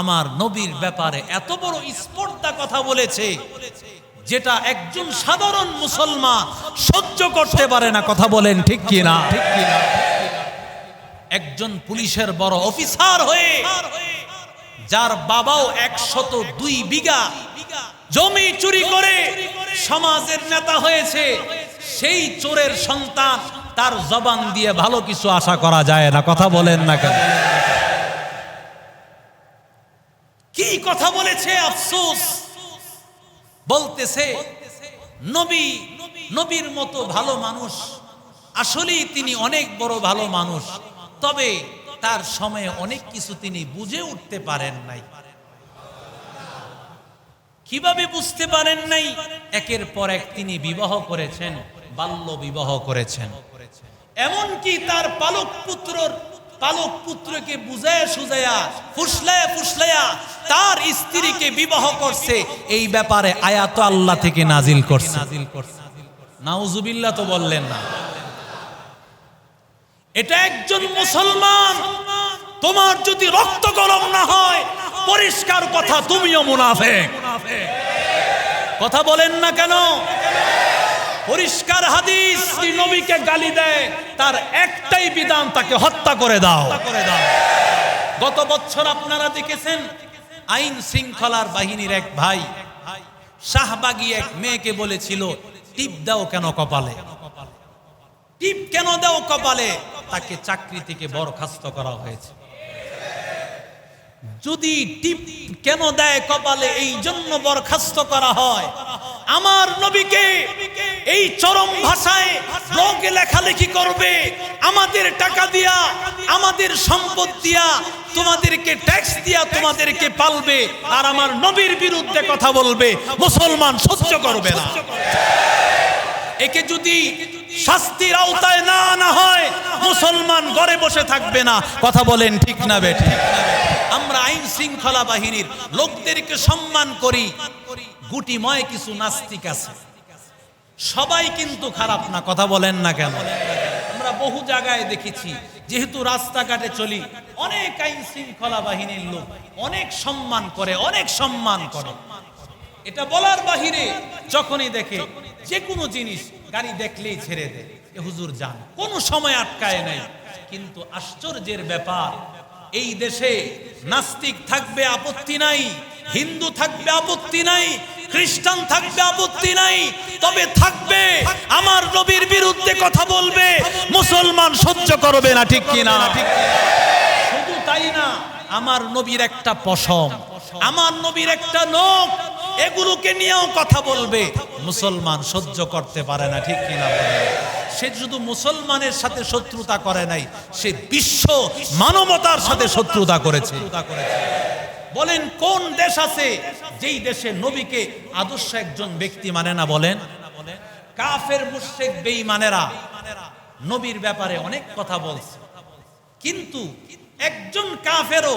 আমার নবীর ব্যাপারে এত বড় স্পর্ধা কথা বলেছে যেটা একজন সাধারণ মুসলমান সহ্য করতে পারে না, কথা বলেন ঠিক কি না ঠিক কি না একজন পুলিশের বড় অফিসার হয়ে, যার বাবাও একশত দুই বিঘা জমি চুরি করে সমাজের নেতা হয়েছে, সেই চোরের সন্তান তার জবান দিয়ে ভালো কিছু আশা করা যায় না, কথা বলেন না কেন কি কথা বলেছে, আফসোস। বলতেছে, নবী, নবীর মতো ভালো মানুষ। আসলেই তিনি অনেক বড় ভালো মানুষ। তবে তার সময়ে অনেক কিছু তিনি বুঝে উঠতে পারেন নাই। কীভাবে বুঝতে পারেন নাই? একের পর এক তিনি বিবাহ করেছেন, বাল্য বিবাহ করেছেন। এমনকি তার পালক পুত্রর পালক পুত্রকে বুঝায়া সুজায়া ফুসলায়া ফুসলায়া তার স্ত্রীকে বিবাহ করছে। এই ব্যাপারে আয়াত আল্লাহ থেকে নাজিল করছে। নাউজুবিল্লাহ তো বললেন না। এটা একজন মুসলমান, তোমার যদি রক্ত গরম না হয়, পরিষ্কার কথা, তুমিও মুনাফেক। কথা বলেন না কেন? পরিষ্কার হাদিস নবীকে গালি দেয়, তার একটাই বিধান, তাকে হত্যা করে দাও। গত বছর আপনারা দেখেছেন, আইন শৃঙ্খলার বাহিনীর এক ভাই, শাহবাগী এক মেয়েকে বলেছিল, টিপ দাও কেন কপালে? টিপ কেন দাও কপালে? তাকে চাকরি থেকে বরখাস্ত করা হয়েছে। যদি টিপ কেন দেয় কপালে, এই জন্য বরখাস্ত করা হয়। আমার নবীকে এই চরম ভাষায় ব্লগে লেখালেখি করবে। আমাদের টাকা দিয়া, আমাদের সম্পদ দিয়া, তোমাদেরকে ট্যাক্স দিয়া তোমাদেরকে পালবে। আর আমার নবীর বিরুদ্ধে কথা বলবে। মুসলমান সহ্য করবে না। একে যদি শাস্তির আওতায় না আনা হয়, মুসলমান ঘরে বসে থাকবে না। কথা বলেন ঠিক না বেঠি আমরা আইন শৃঙ্খলা বাহিনীর লোকদেরকে সম্মান করি। গুটিময় কিছু নাস্তিক আছে। সবাই কিন্তু খারাপ না, কথা বলেন না কেন? আমরা বহু জায়গায় দেখেছি, যেহেতু রাস্তাঘাটে চলি, অনেক আইন শৃঙ্খলা বাহিনীর লোক অনেক সম্মান করে, অনেক সম্মান করে। এটা বলার বাহিরে যখনই দেখে যে কোনো জিনিস গাড়ি দেখলেই ছেড়ে দেয়। এ হুজুর যান, কোনো সময় আটকায় নাই। কিন্তু আশ্চর্যের ব্যাপার, এই দেশে নাস্তিক থাকবে আপত্তি নাই, হিন্দু থাকবে আপত্তি নাই খ্রিস্টান থাকবে, আপত্তি নাই। তবে থাকবে। আমার নবীর বিরুদ্ধে কথা বলবে। মুসলমান সহ্য করবে না, ঠিক কিনা? ঠিক শুধু তাই না, আমার নবীর একটা পশম, আমার নবীর একটা নখ, এগুলোকে নিয়েও কথা বলবে। মুসলমান সহ্য করতে পারে না, ঠিক কিনা? সে শুধু মুসলমানের সাথে শত্রুতা করে নাই, সে বিশ্ব মানবতার সাথে শত্রুতা করেছে। বলেন, কোন দেশ আছে যেই দেশে নবীকে আদর্শ একজন ব্যক্তি মানে না বলেন? কাফের, মুশরিক, বেঈমানেরা নবীর ব্যাপারে অনেক কথা বলছে। কিন্তু একজন কাফেরও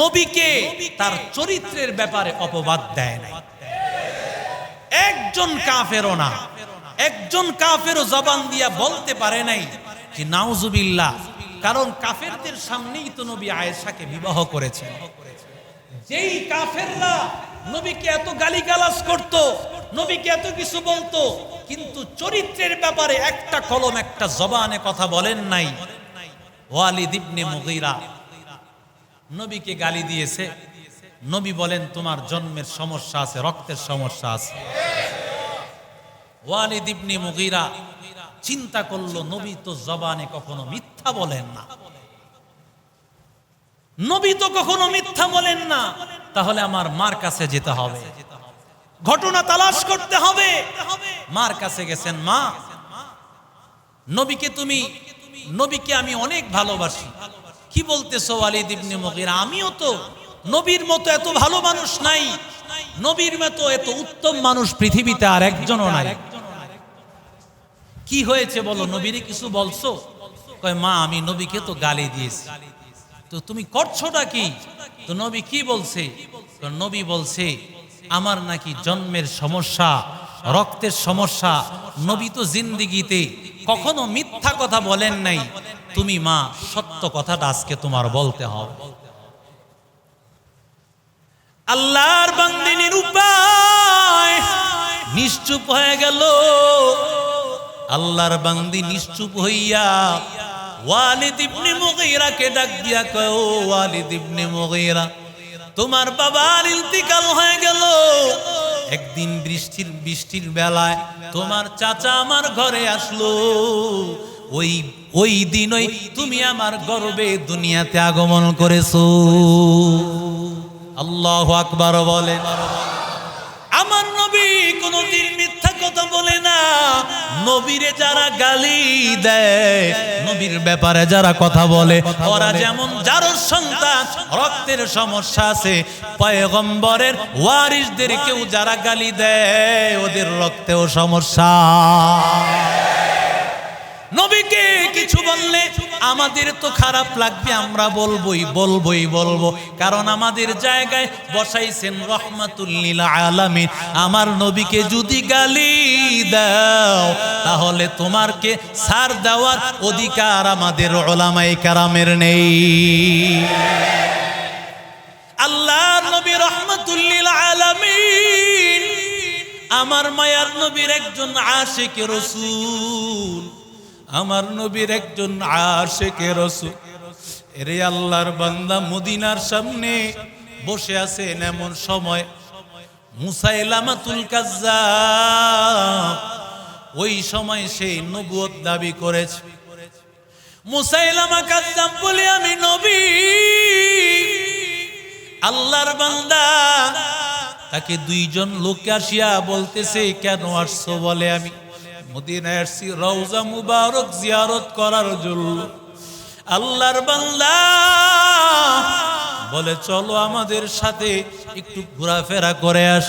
নবীকে তার চরিত্রের ব্যাপারে অপবাদ দেয় না একজন কাফেরও না। একজন কাফেরও জবান দিয়া বলতে পারে নাই যে, নাউজুবিল্লাহ, কারণ কাফেরদের সামনেই তো নবী আয়েশাকে বিবাহ করেছেন। যেই কাফেররা নবীকে এত গালিগালাজ করত, নবীকে এত কিছু বলতো, কিন্তু চরিত্রের ব্যাপারে একটা কলম, একটা জবানে কথা বলেন নাই। ওয়ালিদ ইবনে মুগীরা নবীকে গালি দিয়েছে। নবী বলেন, তোমার জন্মের সমস্যা আছে, রক্তের সমস্যা আছে। ওয়ালিদ ইবনে মুগীরা চিন্তা করল, নবী তো জবানে কখনো মিথ্যা বলেন না। নবী তো কখনো মিথ্যা বলেন না। তাহলে আমার মার কাছে যেতে হবে। ঘটনা তালাশ করতে হবে। মার কাছে গেছেন মা। নবীকে তুমি নবীকে আমি অনেক ভালোবাসি। কি বলতেছো ওয়ালিদ ইবনে মুগীরা? আমিও তো নবীর মতো এত ভালো মানুষ নাই। নবীর মতো এত উত্তম মানুষ পৃথিবীতে আর একজনও নাই। কি হয়েছে বলো? নবীরে কিছু বলছো? কয়, মা, আমি নবীকে তো গালি দিয়েছি। তো তুমি করছোটা কি? তো নবী কি বলছে? নবী বলছে, আমার নাকি জন্মের সমস্যা, রক্তের সমস্যা। নবী তো জিন্দিগিতে কখনো মিথ্যা কথা বলেন নাই। তুমি মা, সত্য কথাটা আজকে তোমার বলতে হবে। আল্লাহর বান্দিনীর উপায় নিশ্চুপ হয়ে গেল। আল্লাহর বান্দি নিশ্চুপ হইয়া ওয়ালিদ ইবনে মুগীরাকে ডাক দিয়া কয় ও ওয়ালিদ ইবনে মুগীরা, তোমার বাবার ইন্তিকাল হয়ে গেল। একদিন বৃষ্টির বৃষ্টির বেলায় তোমার চাচা আমার ঘরে আসলো। ওই ওই দিনই তুমি আমার গর্বে দুনিয়াতে আগমন করেছ। আল্লাহ আকবার বলেন নবীরে যারা গালি দেয়, নবীর ব্যাপারে যারা কথা বলে, ওরা যেমন যার সন্তান, রক্তের সমস্যা আছে, পয়গম্বরের ওয়ারিসদের কেউ যারা গালি দেয়, ওদের রক্তেও সমস্যা। নবীকে কিছু বললে, আমাদের তো খারাপ লাগবে, আমরা বলবই বলবই, বলব। কারণ আমাদের জায়গায় বসাইছেন রহমাতুল্লিল আলামিন। আমার নবীকে যদি গালি দাও, তাহলে তোমারকে সার দেওয়ার অধিকার আমাদের ওলামাই কারামের নেই। আল্লাহ নবী রহমাতুল্লিল আলামিন, আমার মায়ার নবীর একজন আশেকে রসুল। আমার নবীর একজন আশেকে রসুল। এরে আল্লাহর বান্দা মদিনার সামনে বসে আছেন এমন সময় মুসাইলামাতুল কাজ্জাব ওই সময় সেই নবুয়ত দাবি করেছে। মুসাইলামা কাজ্জাব বলে, আমি নবী। আল্লাহর বান্দা, তাকে দুইজন লোক আসিয়া বলতেছে, কেন আসছো বলে আমি? মদিনায় রওজা মুবারক জিয়ারত করার জন্য আল্লাহর বান্দা বলে, চলো আমাদের সাথে একটু ঘোরাফেরা করে আস।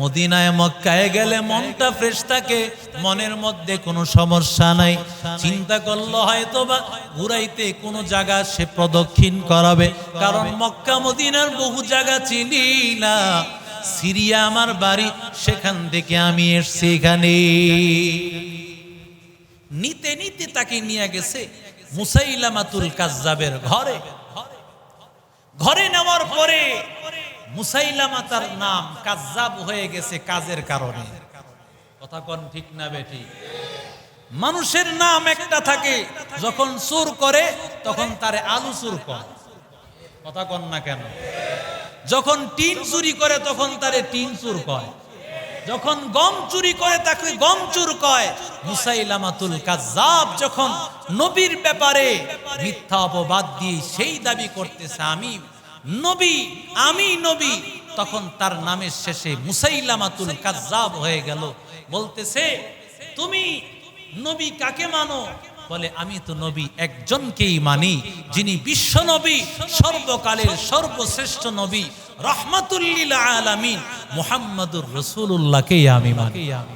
মদিনায়, মক্কায় গেলে মনটা ফ্রেশ থাকে, মনের মধ্যে কোনো সমস্যা নাই। চিন্তা করল হয়তো বা ঘুরাইতে কোনো জায়গা সে প্রদক্ষিণ করাবে। কারণ মক্কা, মদিনার বহু জায়গা চিনি না। সিরিয়া আমার বাড়ি, সেখান থেকে আমি এসছি এখানে। নিতে নিতে তাকে নিয়ে গেছে মুসাইলামাতুল কাজ্জাবের ঘরে। ঘরে নেওয়ার পরে মুসাইলামা তার নাম কাজ্জাব হয়ে গেছে কাজের কারণে। কথা কন ঠিক না বেটি মানুষের নাম একটা থাকে, যখন চুর করে, তখন তারে আলু চুর করে কথা কন না কেন? যখন টিন চুরি করে, তখন তারে টিন চুর কয়। যখন গম চুরি করে, তাকে গম চুর কয়। মুসাইলামাতুল কাজ্জাব যখন নবীর ব্যাপারে মিথ্যা অপবাদ দিয়ে সেই দাবি করতেছে, আমি নবী আমি নবী, তখন তার নামের শেষে মুসাইলামাতুল কাজ্জাব হয়ে গেল। বলতেছে, তুমি নবী কাকে মানো? বলে, আমি তো নবী, একজনকেই মানি, যিনি বিশ্ব নবী, সর্বকালের সর্বশ্রেষ্ঠ নবী। রহমাতুল্লিল আলামিন, মোহাম্মদুর রসুল্লাহকেই আমি মানি।